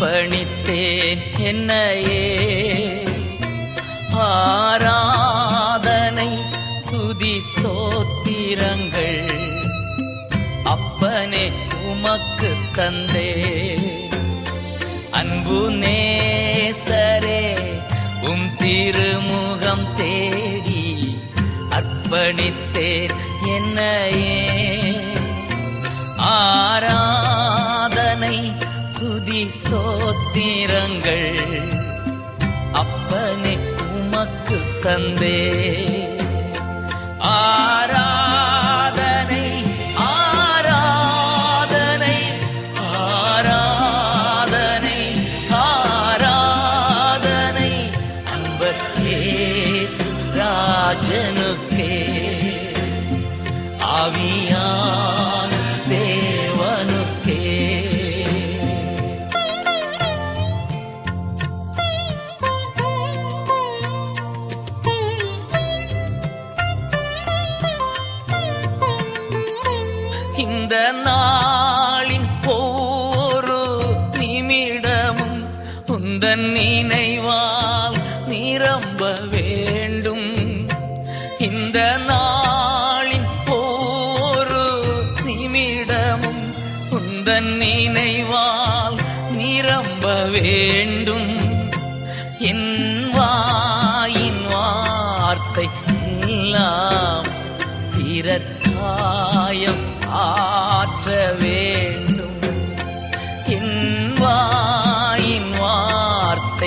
அர்ப்பணித்தேன் என்னையே. ஆராதனை துதி ஸ்தோத்திரங்கள் அப்பனே உமக்கு தந்தே அன்பு நேசரே உம் திருமுகம் தேடி அர்ப்பணித்தேன் என்னையே. ஆரா ஸ்தோத்திரங்கள். அப்பனே உமக்கு தந்தே. ஆரா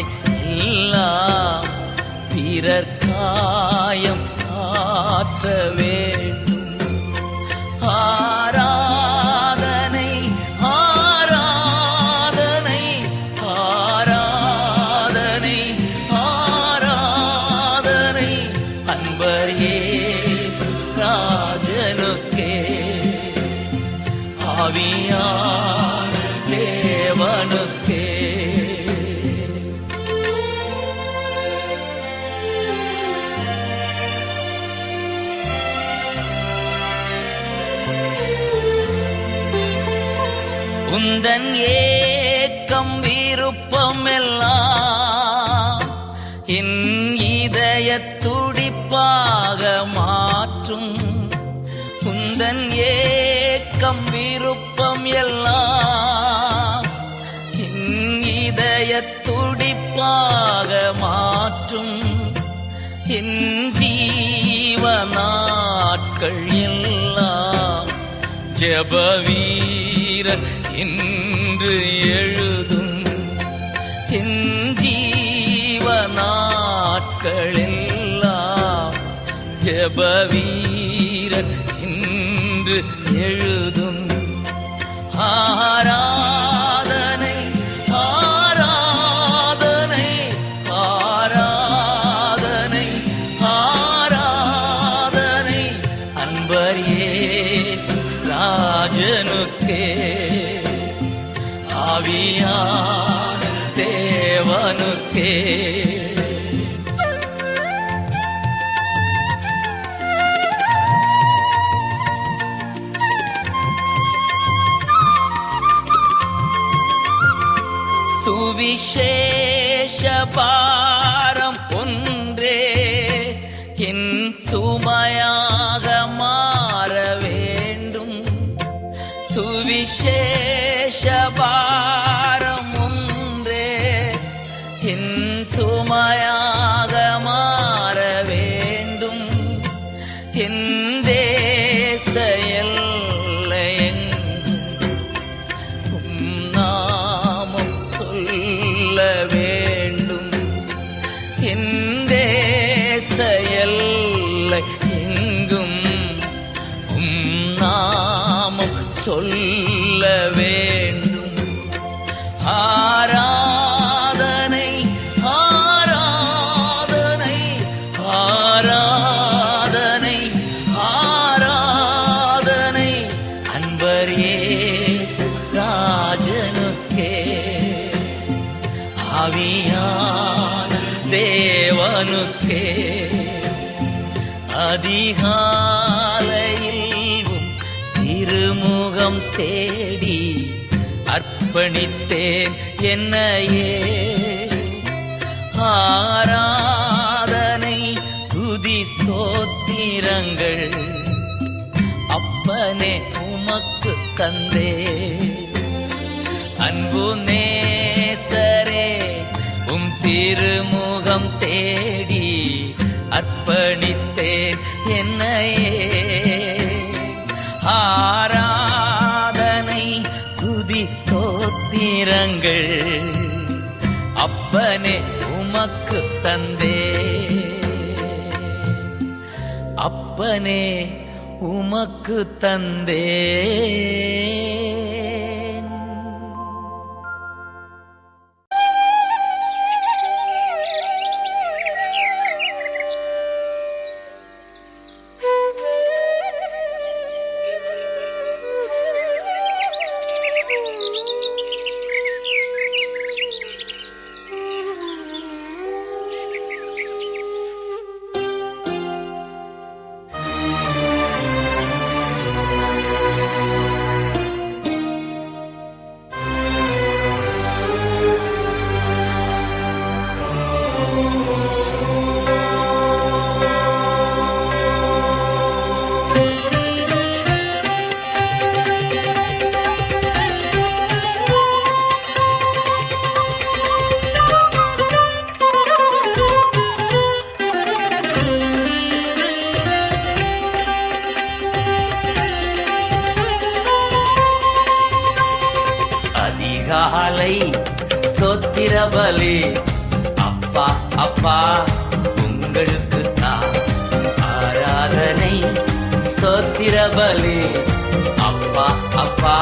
வார்த்தை எல்லாம் பிறர் காயம் ஆற்ற துடிப்பாக மாற்றும் குந்தன் ஏக்கம் விருப்பம் எல்லாம் இதய துடிப்பாக மாற்றும் என் ஜீவ நாட்கள் எல்லாம் ஜெப என்று எழுதும் என் ஜீவ நாட்களெல்லாம் ஜெப வீரன் என்று எழுதும் ஆராதனை ஆராதனை ஆராதனை ஆராதனை. அன்பர் இயேசு ராஜனுக்கே ஆவியான தேவனுக்கே. sol. என்னையே ஆராதனை துதி ஸ்தோத்திரங்கள் அப்பனே உமக்கு தந்தே. அன்பு நேசரே உம் திருமுகம் தேடி அர்ப்பணித்தேன் என்னையே. ஆரா நிறங்கள் அப்பனே உமக்கு தந்தே. அப்பனே உமக்கு தந்தே. அதிகாலை ஸ்தோத்திர பலி அப்பா அப்பா உங்களுக்கு தான் ஆராதனை ஸ்தோத்திர பலி அப்பா அப்பா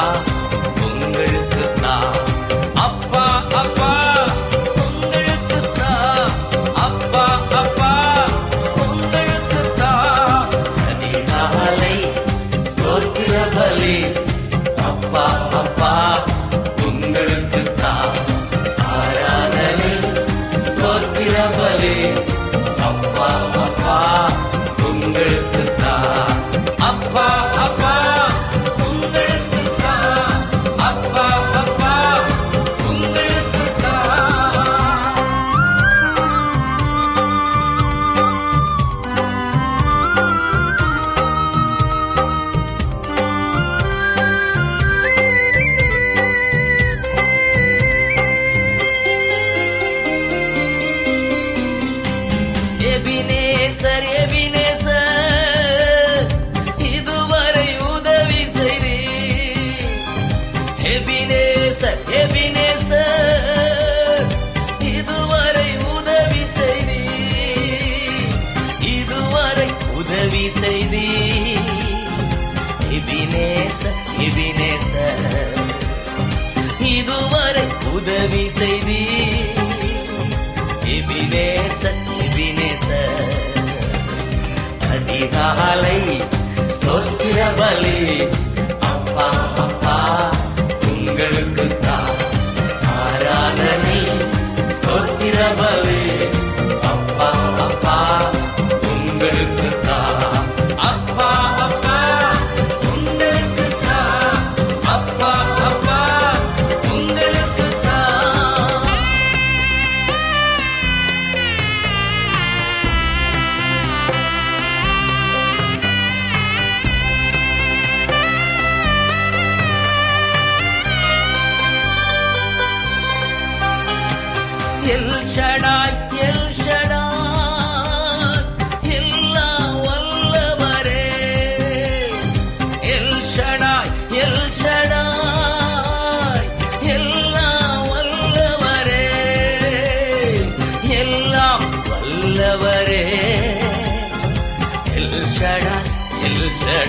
balik, stop tidak balik.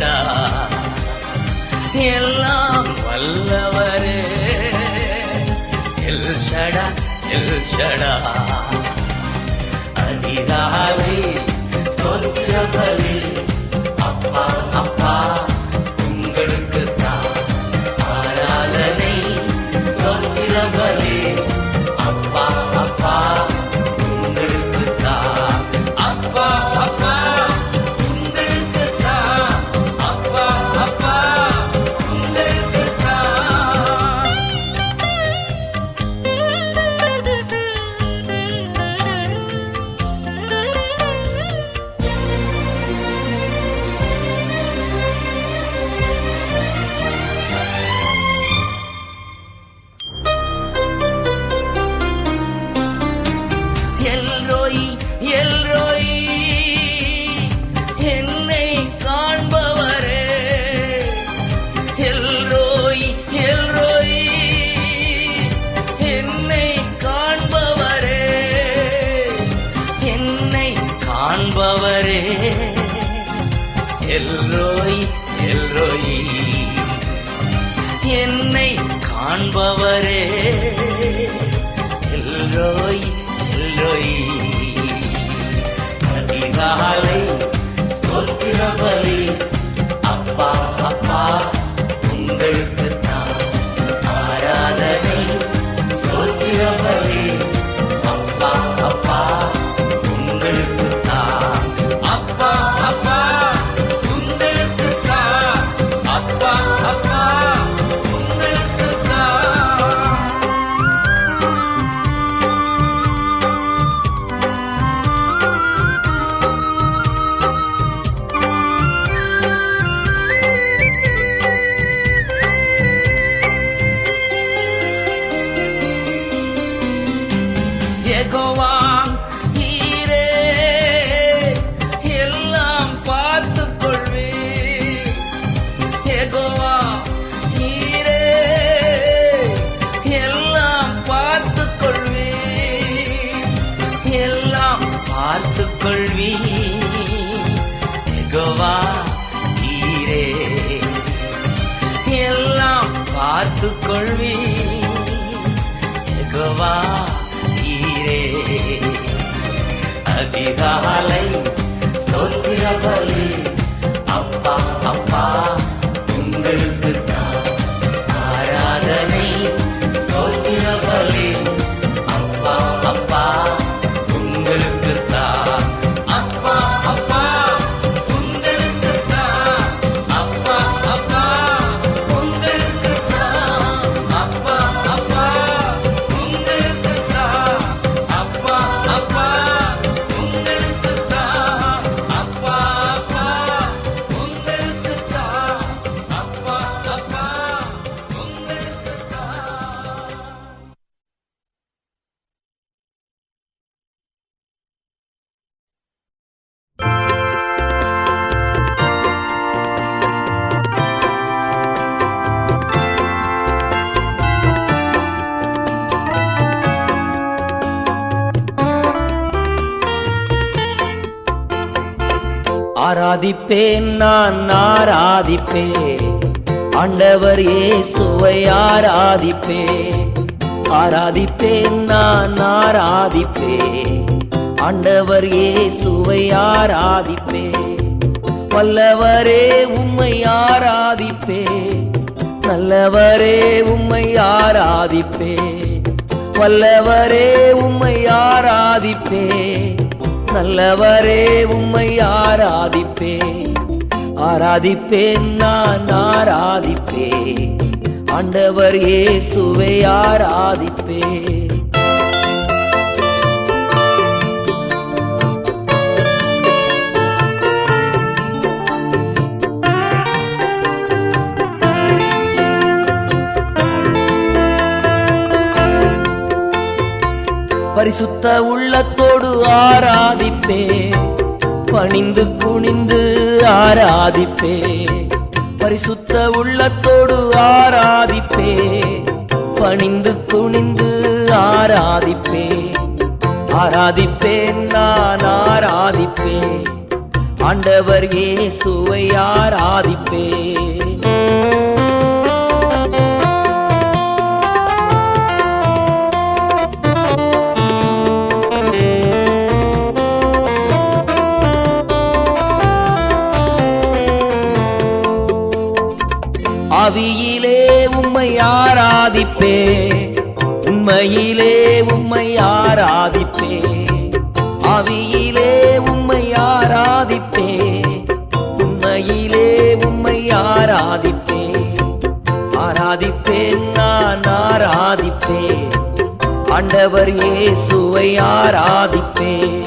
அடடா எல்லாம் வல்லவரே எல்ஷடா எல்ஷடா அதிகாரி பார்த்துக் கொள்வீர் யெகோவா நீரே. அதிகாலை ஸ்தோத்திர பலி ஆராதிப்பேன் நான் ஆராதிப்பேன். ஆண்டவர் இயேசுவை ஆராதிப்பேன். ஆராதிப்பேன் நான் ஆராதிப்பேன். ஆண்டவர் இயேசுவை ஆராதிப்பேன். வல்லவரே உம்மை ஆராதிப்பேன். நல்லவரே உம்மை ஆராதிப்பேன். வல்லவரே உம்மை ஆராதிப்பேன். நல்லவரே உம்மை ஆராதிப்பேன். ஆராதிப்பேன் நான் ஆராதிப்பேன். ஆண்டவர் இயேசுவை ஆராதிப்பேன். பரிசுத்த உள்ளத்தோ ஆராதிப்பே. பணிந்து குனிந்து ஆராதிப்பே. பரிசுத்த உள்ளத்தோடு ஆராதிப்பே. பணிந்து குனிந்து ஆராதிப்பே. ஆராதிப்பேன் நான் ஆராதிப்பே. ஆண்டவர் இயேசுவை ஆராதிப்பே. ஆராதிப்பே. உண்மையிலே உம்மை ஆராதிப்பே. அவியிலே உம்மை ஆராதிப்பே. உண்மையிலே உம்மை ஆராதிப்பே. ஆராதிப்பேன் நான் ஆராதிப்பேன். ஆண்டவர் இயேசுவை ஆராதிப்பேன்.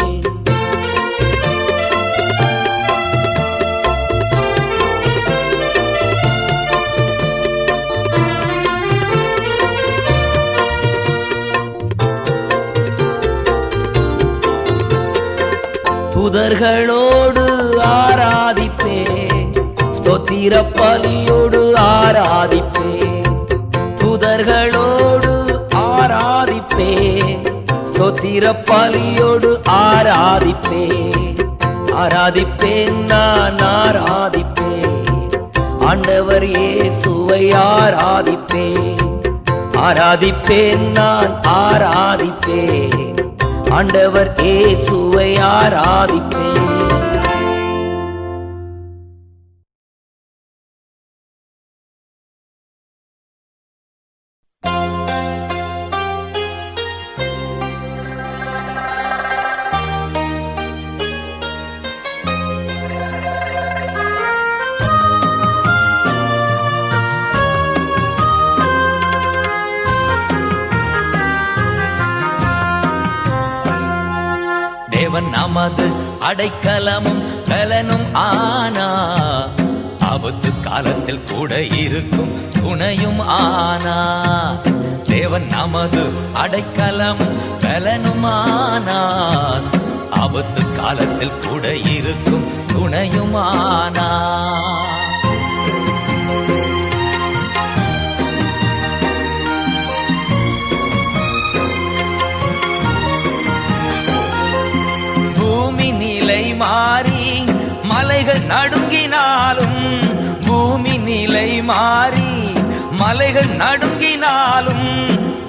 துதர்களோடு ஆராதிப்பே. ஸ்தோத்திர பலியோடு ஆராதிப்பே. துதர்களோடு ஆராதிப்பே. ஸ்தோத்திர பலியோடு ஆராதிப்பே. ஆராதிப்பேன் நான் ஆராதிப்பேன் ஆண்டவர் இயேசுவை ஆராதிப்பேன் ஆராதிப்பேன் நான் ஆராதிப்பேன் ஆண்டவர் இயேசுவை ஆராதிப்பேன். காலத்தில் கூட இருக்கும் துணையும் ஆனா. தேவன் நமது அடைக்கலமும் பலனுமானான் ஆபத்து காலத்தில் கூட இருக்கும் துணையுமானான் மலைகள் நடுங்கினாலும்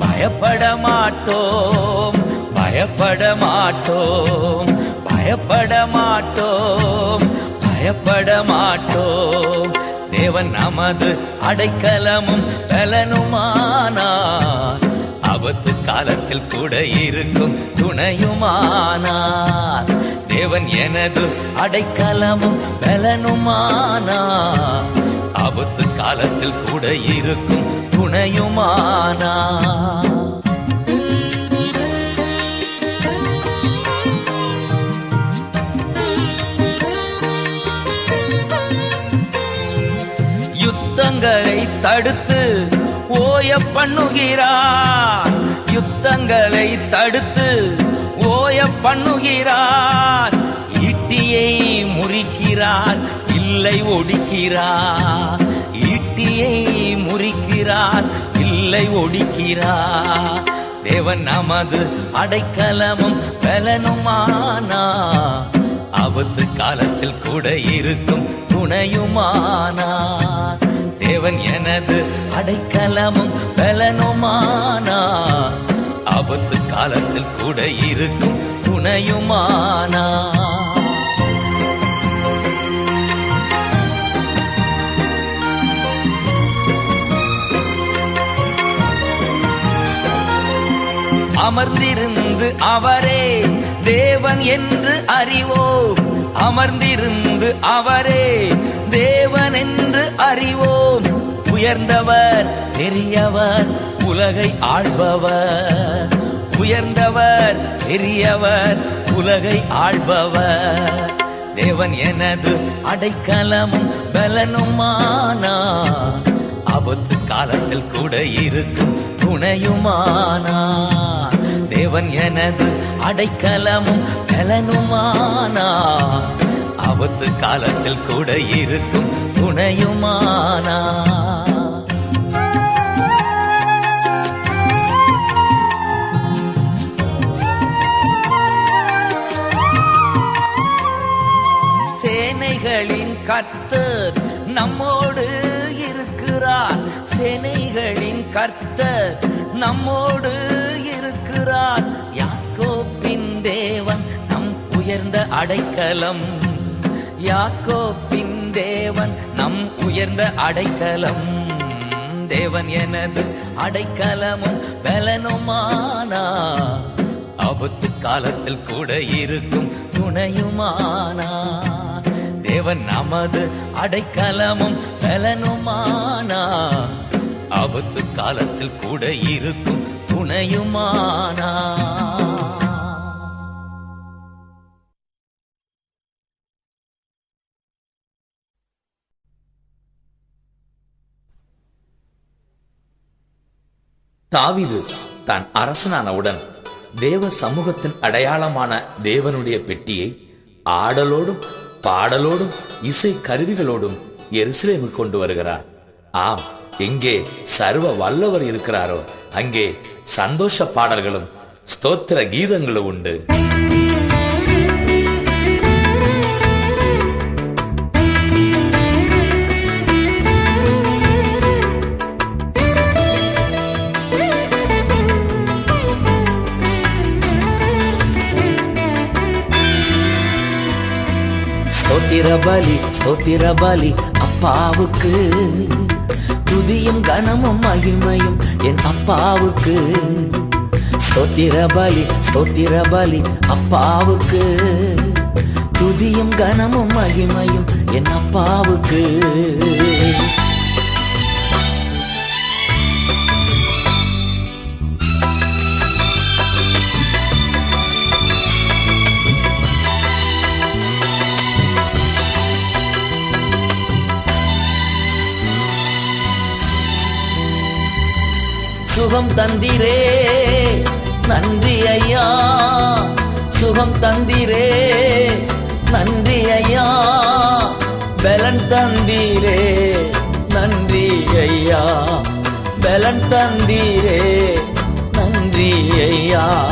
பயப்பட மாட்டோம் பயப்பட மாட்டோம் பயப்பட மாட்டோம் பயப்பட மாட்டோம். தேவன் நமது அடைக்கலமும் பலனுமானார் ஆபத்து காலத்தில் கூட இருக்கும் துணையுமானார் தேவன் எனது அடைக்கலமும் பலனுமானார் ஆபத்து காலத்தில் கூட இருக்கும் துணையுமானா? யுத்தங்களை தடுத்து ஓய பண்ணுகிறார் யுத்தங்களை தடுத்து ஓய பண்ணுகிறார். ஈட்டியை முறிக்கிறார். இல்லை ஒடிக்கிறார். ஈட்டியை முறிக்கிறார். இல்லை ஒடிக்கிறார். தேவன் நமது அடைக்கலமும் பலனுமானா. ஆபத்து காலத்தில் கூட இருக்கும் துணையுமானார் தேவன் எனது அடைக்கலமும் பலனுமானா. ஆபத்து காலத்தில் கூட இருக்கும் துணையுமானார் அமர்ந்திருந்து அவரே தேவன் என்று அறிவோம். அமர்ந்திருந்து அவரே தேவன் என்று அறிவோம். உயர்ந்தவர் பெரியவர் உலகை ஆள்பவர். உயர்ந்தவர் பெரியவர் உலகை ஆள்பவர். தேவன் எனது அடைக்கலமும் பலனுமானா. ஆபத்து காலத்தில் கூட இருக்கும் துணையுமானா. தேவன் எனது அடைக்கலமும் பலனுமானா ஆபத்து காலத்தில் கூட இருக்கும் துணையுமானா. சேனைகளின் கர்த்தர் நம்மோடு இருக்கிறார். சேனைகளின் கர்த்தர் நம்மோடு இருக்கிறார். யாக்கோப்பின் தேவன் நம் உயர்ந்த அடைக்கலம். யாக்கோப்பின் தேவன் நம் உயர்ந்த அடைக்கலம். தேவன் எனது அடைக்கலமும் பலனுமானா. ஆபத்து காலத்தில் கூட இருக்கும் துணையுமானா. தேவன் நமது அடைக்கலமும் பலனுமானா. ஆபத்து காலத்தில் கூட இருக்கும் துணையுமானா? தாவிது தான் அரசனானவுடன் தேவ சமூகத்தின் அடையாளமான தேவனுடைய பெட்டியை ஆடலோடும் பாடலோடும் இசை கருவிகளோடும் எருசலேமுக்கு கொண்டு வருகிறார். ஆம் எங்கே சர்வ வல்லவர் இருக்கிறாரோ அங்கே சந்தோஷ பாடல்களும் ஸ்தோத்திர கீதங்களும் உண்டு. ஸ்தோத்திர பலி ஸ்தோத்திர பலி அப்பாவுக்கு. துதியும் கனமும் மகிமையும் என் அப்பாவுக்கு. ஸ்தோத்திர பலி ஸ்தோத்திர பலி அப்பாவுக்கு. துதியும் கனமும் மகிமையும் என் அப்பாவுக்கு. சுகம் தந்திரே. நன்றி ஐயா சுகம் தந்திரே. நன்றி ஐயா பலன் தந்தீரே. நன்றி ஐயா பலன் தந்தீரே. நன்றி ஐயா.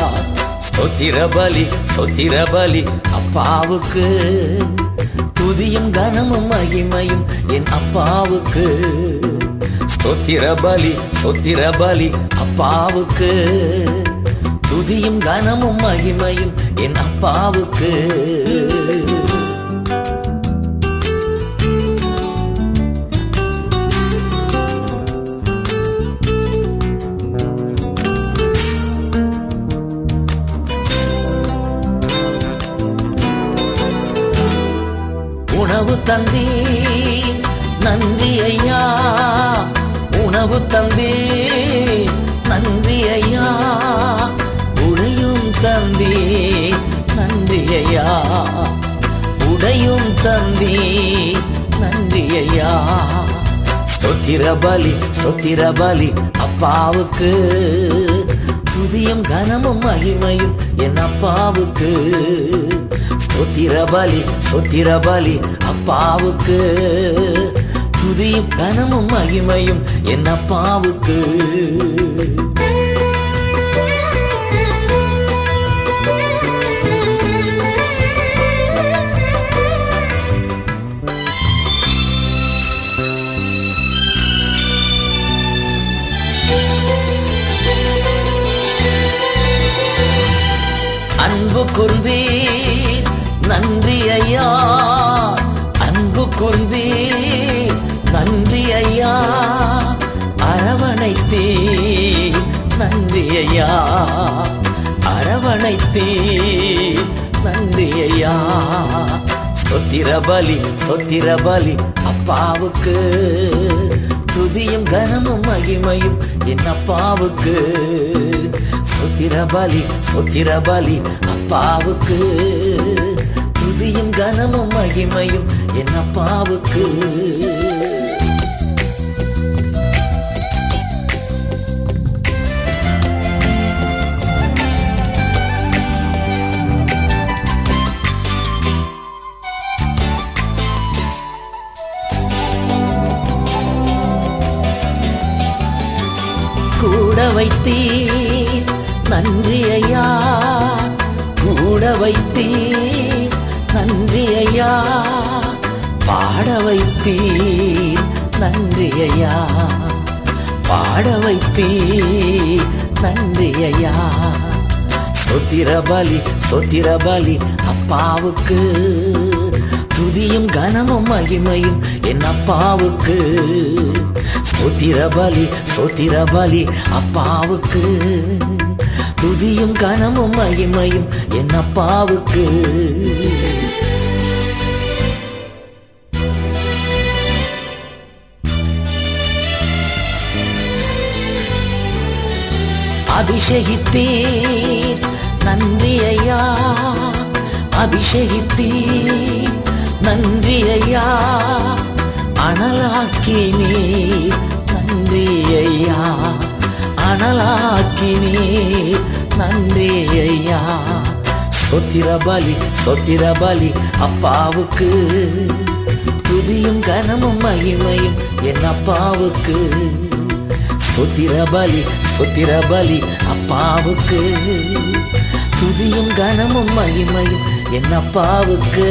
ஸ்தோத்திர பலி ஸ்தோத்திர பலி அப்பாவுக்கு. துதியும் கனமும் மகிமையும் என் அப்பாவுக்கு. ஸ்தோத்திர பலி ஸ்தோத்திர பலி அப்பாவுக்கு. துதியும் கனமும் மகிமையும் என் அப்பாவுக்கு. உணவு தந்தீ உணவு தந்தி நன்றி ஐயா உடையும் தந்தி நன்றி ஐயா உடையும் தந்தி நன்றி ஐயா ஸ்தோத்திர பலி ஸ்தோத்திர பலி அப்பாவுக்கு. துதியும் கனமும் மகிமையும் என் அப்பாவுக்கு. ஸ்தோத்திர பலி ஸ்தோத்திர பலி அப்பாவுக்கு. துதியும் கனமும் மகிமையும் என் அப்பாவுக்கு. அன்பு குர்ந்தீர் நன்றி ஐயா. அன்பு குர்ந்தீர் நன்றி ஐயா அரவணைத்தீர். நன்றி ஐயா அரவணைத்தீர். நன்றி ஐயா. சொத்திர பலி சொத்திர பலி அப்பாவுக்கு. துதியும் கனமும் மகிமையும் என் அப்பாவுக்கு. சொத்திர பலி சொத்திர பலி அப்பாவுக்கு. துதியும் கனமும் மகிமையும் என் அப்பாவுக்கு. வைத்தீர். நன்றி ஐயா கூட வைத்தீர். நன்றி ஐயா பாட வைத்தீர். நன்றி ஐயா பாட வைத்தீர். நன்றி ஐயா ஸ்தோத்திர பலி ஸ்தோத்திர பலி அப்பாவுக்கு. துதியும் கனமும் மகிமையும் என் அப்பாவுக்கு. ஸ்தோத்திர பலி ஸ்தோத்திர பலி அப்பாவுக்கு. துதியும் கனமும் மகிமையும் என் அப்பாவுக்கு. அபிஷேகித்தீர் நன்றி ஐயா அபிஷேகித்தீர் நன்றி ஐயா அனலாக்கினீர் நன்றி ஐயா அனலாக்கினீர் நன்றி ஐயா ஸ்தோத்திர பலி ஸ்தோத்திர பலி அப்பாவுக்கு. துதியும் கனமும் மகிமையும் என் அப்பாவுக்கு. ஸ்தோத்திர பலி ஸ்தோத்திர பலி அப்பாவுக்கு. துதியும் கனமும் மகிமையும் என் அப்பாவுக்கு.